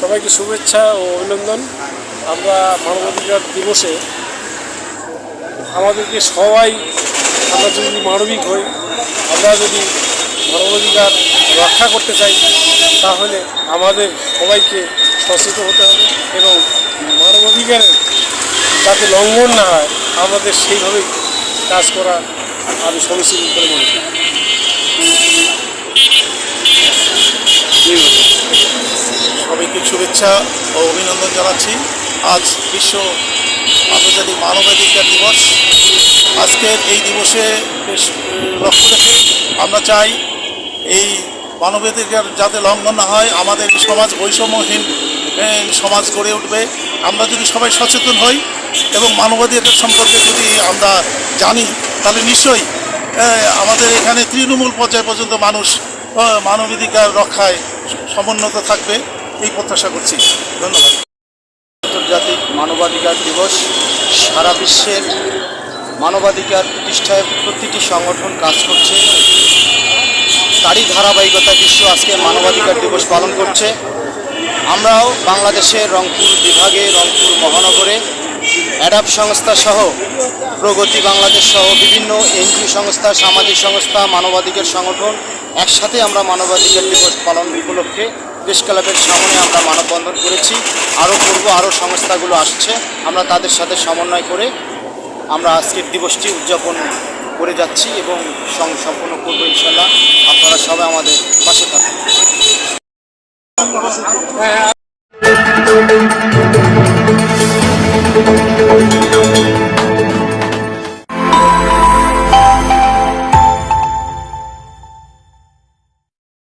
সবাইকে শুভেচ্ছা ও অভিনন্দন। আমরা মানবাধিকার দিবসে আমাদেরকে সবাই, আমরা যদি মানবিক হই, আমরা যদি মানবাধিকার রক্ষা করতে চাই, তাহলে আমাদের সবাইকে সচেতন হতে হবে এবং মানবাধিকারের যাতে লঙ্ঘন না হয়, আমাদের সেইভাবেই কাজ করা আমি সমীচীন করে মনে করি সবাইকে শুভেচ্ছা ও অভিনন্দন জানাচ্ছি। আজ বিশ্ব আন্তর্জাতিক মানবাধিকার দিবস। আজকের এই দিবসে বেশ লক্ষ্য রেখে আমরা চাই এই মানবাধিকার যাতে লঙ্ঘন না হয়, আমাদের সমাজ বৈষম্যহীন সমাজ গড়ে উঠবে। আমরা যদি সবাই সচেতন হই এবং মানবাধিকার সম্পর্কে যদি আমরা জানি, তাহলে নিশ্চয়ই আমাদের এখানে তৃণমূল পর্যায় পর্যন্ত মানুষ মানবাধিকার রক্ষায় সমুন্নত থাকবে। এই প্রত্যাশা করছি। ধন্যবাদ। আন্তর্জাতিক মানবাধিকার দিবস সারা বিশ্বের মানবাধিকার প্রতিষ্ঠায় প্রতিটি সংগঠন কাজ করছে। তারই ধারাবাহিকতা বিশ্ব আজকে মানবাধিকার দিবস পালন করছে। আমরাও বাংলাদেশের রংপুর বিভাগে, রংপুর মহানগরে অ্যাডাপ সংস্থা সহ প্রগতি বাংলাদেশ সহ বিভিন্ন এনজিও সংস্থা, সামাজিক সংস্থা, মানবাধিকার সংগঠন একসাথে আমরা মানবাধিকার দিবস পালন উপলক্ষে প্রেস ক্লাবের সামনে আমরা মানববন্ধন করেছি। আরও করব আরও সংস্থাগুলো আসছে। আমরা তাদের সাথে সমন্বয় করে আমরা আজকের দিবসটি উদযাপন করে যাচ্ছি এবং সং সম্পন্ন করব ইনশাল্লাহ আপনারা সবাই আমাদের পাশে থাকুন।